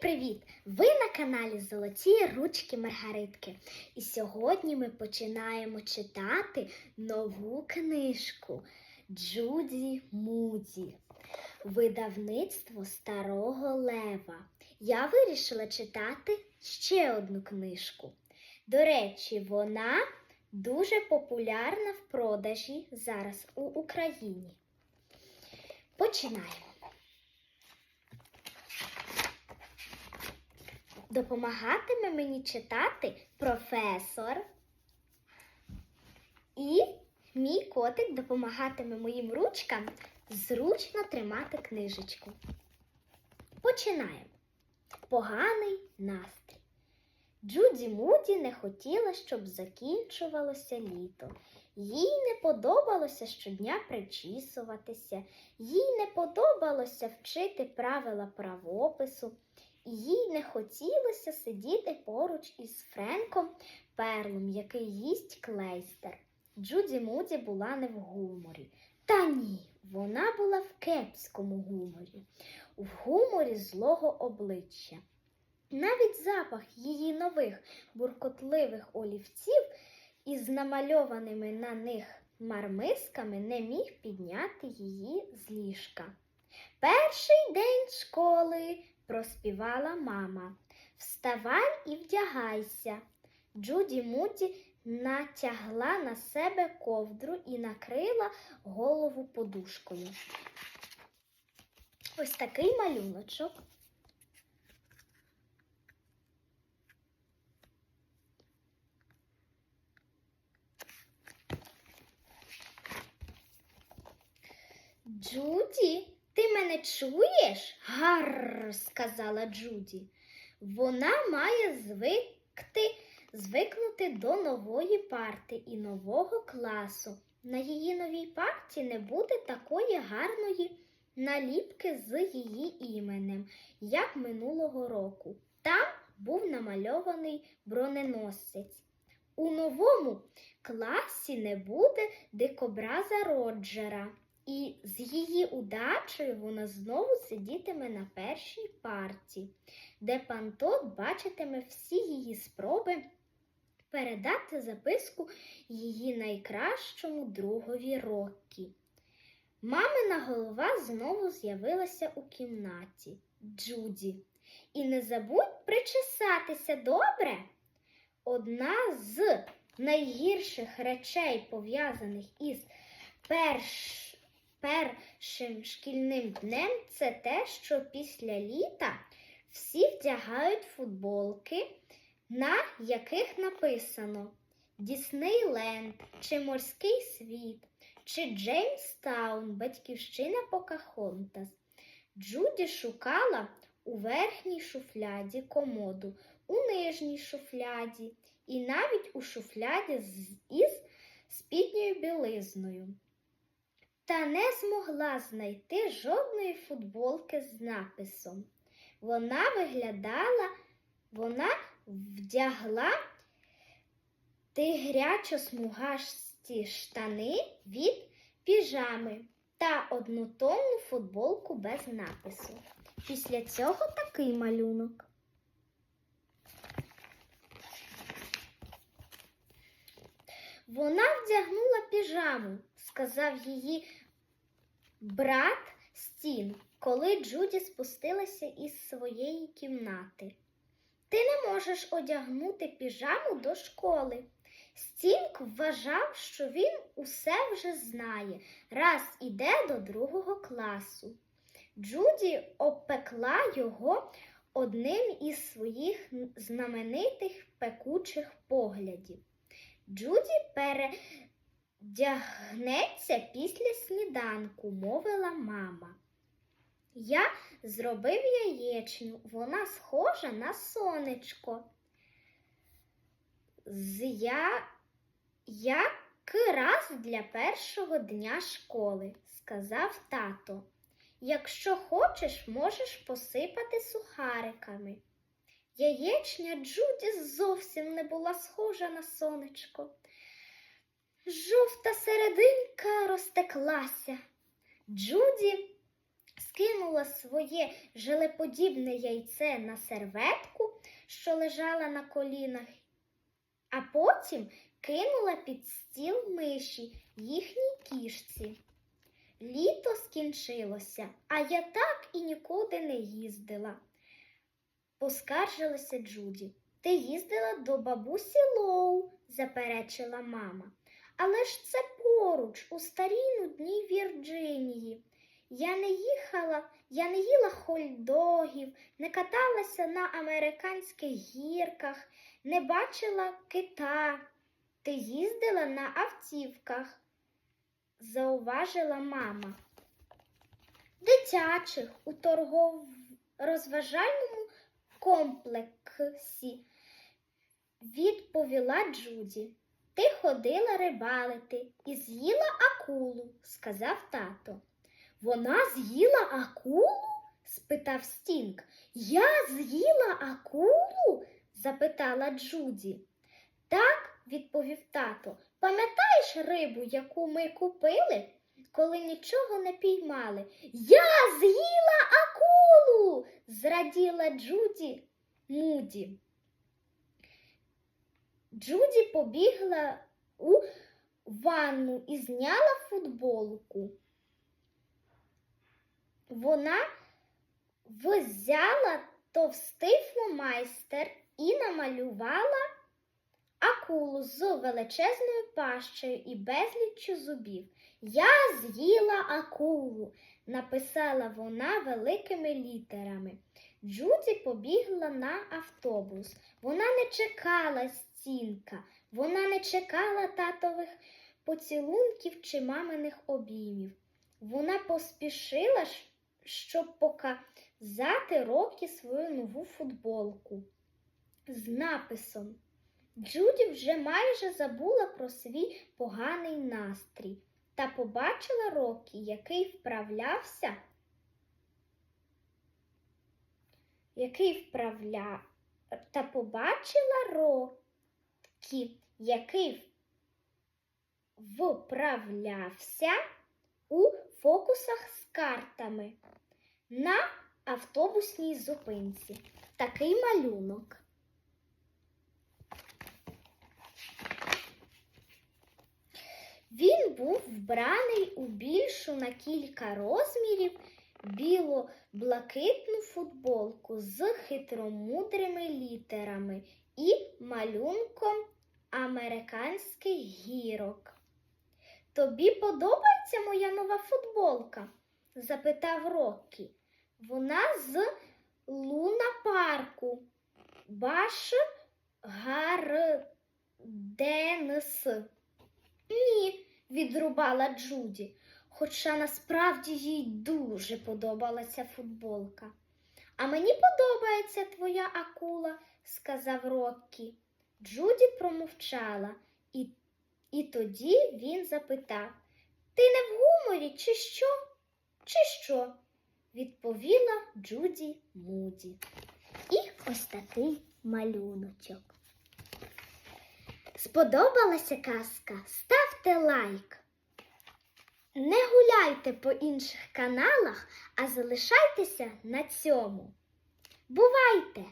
Привіт! Ви на каналі Золоті Ручки Маргаритки. І сьогодні ми починаємо читати нову книжку Джуді Муді. Видавництво Старого Лева. Я вирішила читати ще одну книжку. До речі, вона дуже популярна в продажі зараз у Україні. Починаємо. Допомагатиме мені читати професор. І мій котик допомагатиме моїм ручкам зручно тримати книжечку. Починаємо. Поганий настрій. Джуді Муді не хотіла, щоб закінчувалося літо. Їй не подобалося щодня причісуватися, їй не подобалося вчити правила правопису. Їй не хотілося сидіти поруч із Френком Перлом, який їсть клейстер. Джуді Муді була не в гуморі. Та ні, вона була в кепському гуморі, в гуморі злого обличчя. Навіть запах її нових буркотливих олівців із намальованими на них мармисками не міг підняти її з ліжка. Перший день школи проспівала мама. Вставай і вдягайся. Джуді Муді натягла на себе ковдру і накрила голову подушкою. Ось такий малюночок. Джуді, ти мене чуєш? Гарр, сказала Джуді. Вона має звикти, звикнути до нової парти і нового класу. На її новій парті не буде такої гарної наліпки з її іменем, як минулого року. Там був намальований броненосець. У новому класі не буде дикобраза Роджера. І з її удачею вона знову сидітиме на першій парті, де пан Тот бачитиме всі її спроби передати записку її найкращому другові Роккі. Мамина голова знову з'явилася у кімнаті Джуді. І не забудь причесатися добре. Одна з найгірших речей, пов'язаних із перш першим шкільним днем це те, що після літа всі вдягають футболки, на яких написано Діснейленд, чи Морський світ, чи Джеймстаун, батьківщина Покахонтас. Джуді шукала у верхній шуфляді комоду, у нижній шуфляді і навіть у шуфляді із спідньою білизною та не змогла знайти жодної футболки з написом. Вона виглядала, вона вдягла тигрячо смугасті штани від піжами та однотонну футболку без напису. Після цього такий малюнок. Вона вдягнула піжаму, сказав її брат Стін, коли Джуді спустилася із своєї кімнати. Ти не можеш одягнути піжаму до школи. Стінк вважав, що він усе вже знає, раз іде до другого класу. Джуді обпекла його одним із своїх знаменитих пекучих поглядів. Джуді передягнеться після сніданку, мовила мама. Я зробив яєчню, вона схожа на сонечко. З я... Якраз для першого дня школи, сказав тато. Якщо хочеш, можеш посипати сухариками. Яєчня Джуді зовсім не була схожа на сонечко. Жовта серединка розтеклася. Джуді скинула своє желеподібне яйце на серветку, що лежала на колінах, а потім кинула під стіл миші їхній кішці. Літо скінчилося, а я так і нікуди не їздила. Поскаржилася Джуді. Ти їздила до бабусі Лоу, заперечила мама. Але ж це поруч, у старій нудній Вірджинії. Я не їхала, я не їла хольдогів, не каталася на американських гірках, не бачила кита. Ти їздила на автівках, зауважила мама. Дитячих у торгово-розважальному комплексі, відповіла Джуді. Ти ходила рибалити і з'їла акулу, сказав тато. Вона з'їла акулу? спитав Стінг. Я з'їла акулу? запитала Джуді. Так, відповів тато. Пам'ятаєш рибу, яку ми купили, коли нічого не піймали? Я з'їла акулу. зраділа Джуді Муді. Джуді побігла у ванну і зняла футболку. Вона взяла товстий фломайстер і намалювала акулу з величезною пащею і безліччю зубів. Я з'їла акулу, написала вона великими літерами. Джуді побігла на автобус. Вона не чекала стінка, вона не чекала татових поцілунків чи маминих обіймів. Вона поспішила, щоб показати Рокі свою нову футболку з написом. Джуді вже майже забула про свій поганий настрій та побачила Рокі, який вправлявся, який вправля... та побачила Рокі, який вправлявся у фокусах з картами на автобусній зупинці. Такий малюнок. Він був вбраний у більшу на кілька розмірів біло-блакитну футболку з хитромудрими літерами і малюнком американських гірок. Тобі подобається моя нова футболка? запитав Роккі. Вона з Луна парку. Баш Гарденс. Ні, відрубала Джуді, хоча насправді їй дуже подобалася футболка. А мені подобається твоя акула, сказав Роккі. Джуді промовчала, і, і тоді він запитав Ти не в гуморі, чи що? Чи що? відповіла Джуді Муді. І ось такий малюночок. Сподобалася казка? Ставте лайк. Не гуляйте по інших каналах, а залишайтеся на цьому. Бувайте!